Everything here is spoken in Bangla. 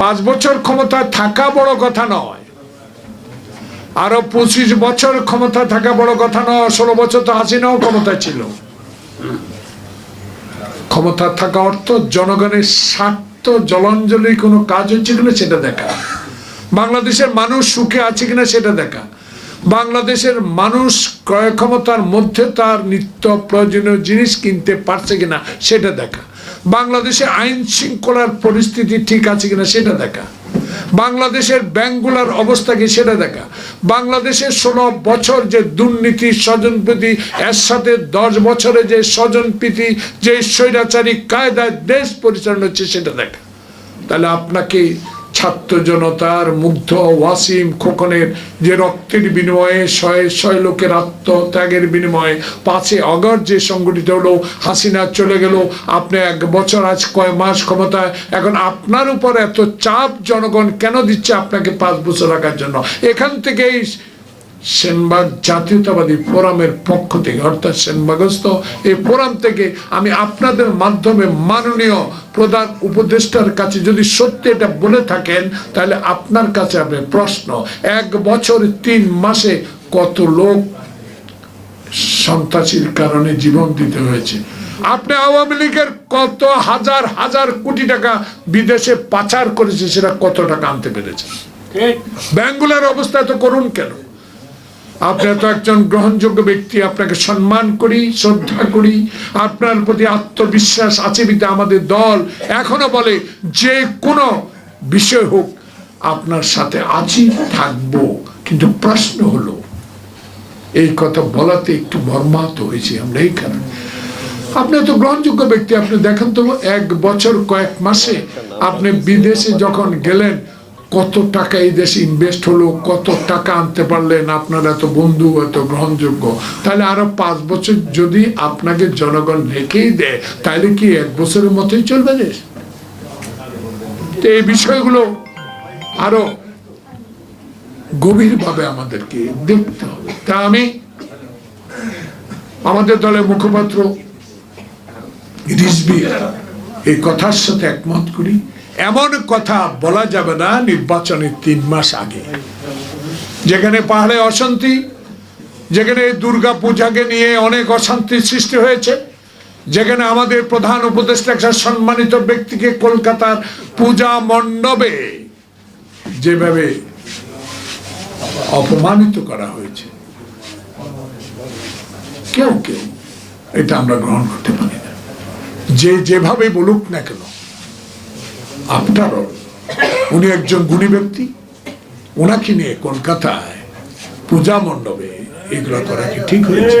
পাঁচ বছর ক্ষমতায় থাকা বড় কথা নয়। আরও পঁচিশ বছর ক্ষমতা থাকা বড় কথা নয়, ষোলো বছর তো হাসিনাও ক্ষমতায় ছিল। ক্ষমতা থাকা অর্থ জনগণের স্বার্থ জলাঞ্জলি কোনো কাজ হচ্ছে কিনা সেটা দেখা। বাংলাদেশের মানুষ সুখে আছে কিনা সেটা দেখা। বাংলাদেশের মানুষ ক্রয় ক্ষমতার মধ্যে তার নিত্য প্রয়োজনীয় জিনিস কিনতে পারছে কিনা সেটা দেখা। বাংলাদেশে আইন শৃঙ্খলার পরিস্থিতি ঠিক আছে কিনা সেটা দেখা। বাংলাদেশের ব্যাংকগুলোর অবস্থা কি সেটা দেখা। বাংলাদেশের ষোলো বছর যে দুর্নীতি, স্বজনপ্রীতি, এর সাথে দশ বছরে যে স্বজনপ্রীতি, যে স্বৈরাচারী কায়দায় দেশ পরিচালনা হচ্ছে সেটা দেখা। তাহলে আপনাকে ছাত্র জনতার মুগ্ধ ওয়াসিম খোকনের যে রক্তের বিনিময়ে শয়ে শয়ে লোকের আত্মত্যাগের বিনিময়ে পাঁচে অগস্ট যে সংগঠিত হলো, হাসিনা চলে গেল। আপনি এক বছর আজ কয় মাস ক্ষমতায়, এখন আপনার উপর এত চাপ জনগণ কেন দিচ্ছে আপনাকে পাঁচ বছর রাখার জন্য? এখান থেকেই সেনবাগ জাতীয়তাবাদী ফোরামের পক্ষ থেকে অর্থাৎ সেনবাগস্থ এই ফোরাম থেকে আমি আপনাদের মাধ্যমে মাননীয় প্রধান উপদেষ্টার কাছে যদি সত্যি এটা বলে থাকেন তাহলে আপনার কাছে হবে প্রশ্ন এক বছর তিন মাসে কত লোক সন্ত্রাসীর কারণে জীবন দিতে হয়েছে? আপনি আওয়ামী লীগের কত হাজার হাজার কোটি টাকা বিদেশে পাচার করেছে সেটা কত টাকা আনতে পেরেছে? ব্যাঙ্গুলার অবস্থা এত করুন কেন? আপনি তো একজন গ্রহণযোগ্য ব্যক্তি, আপনাকে সম্মান করি, শ্রদ্ধা করি, আপনার প্রতি আত্মবিশ্বাস আছে বিতে আমাদের দল এখনও বলে যে কোনো বিষয় হোক, আপনার সাথে আছি থাকব। কিন্তু প্রশ্ন হলো, এই কথা বলাতে একটু মর্মাহত হয়েছি আমরা এই কারণে আপনি তো গ্রহণযোগ্য ব্যক্তি, আপনি দেখেন তো, এক বছর কয়েক মাসে আপনি বিদেশে যখন গেলেন কত টাকা এই দেশে ইনভেস্ট হলো, কত টাকা আনতে পারলেন, আপনার এত বন্ধু, এত গ্রহণযোগ্য। তাহলে আরও পাঁচ বছর যদি আপনাকে জনগণ রেখেই দেয়, তাহলে কি এক বছরের মতোই চলবে দেশ? এই বিষয়গুলো আরও গভীরভাবে আমাদেরকে দেখতে হবে। তা আমি আমাদের দলের মুখপাত্র রিজবি এই কথার সাথে একমত করি। এমন কথা বলা যাবে না নির্বাচনের তিন মাস আগে। যেখানে পাহাড়ে অশান্তি, যেখানে দুর্গা পূজাকে নিয়ে অনেক অশান্তির সৃষ্টি হয়েছে, যেখানে আমাদের প্রধান উপদেষ্টা একটা সম্মানিত ব্যক্তিকে কলকাতার পূজা মণ্ডপে যেভাবে অপমানিত করা হয়েছে। কেউ কেউ, এটা আমরা গ্রহণ করতে পারি না। যে যেভাবে বলুক না কেন আপনারও। উনি একজন গুণী ব্যক্তি। ওনাকে নিয়ে কলকাতায় পূজা মণ্ডপে এগুলো করা কি ঠিক হয়েছে?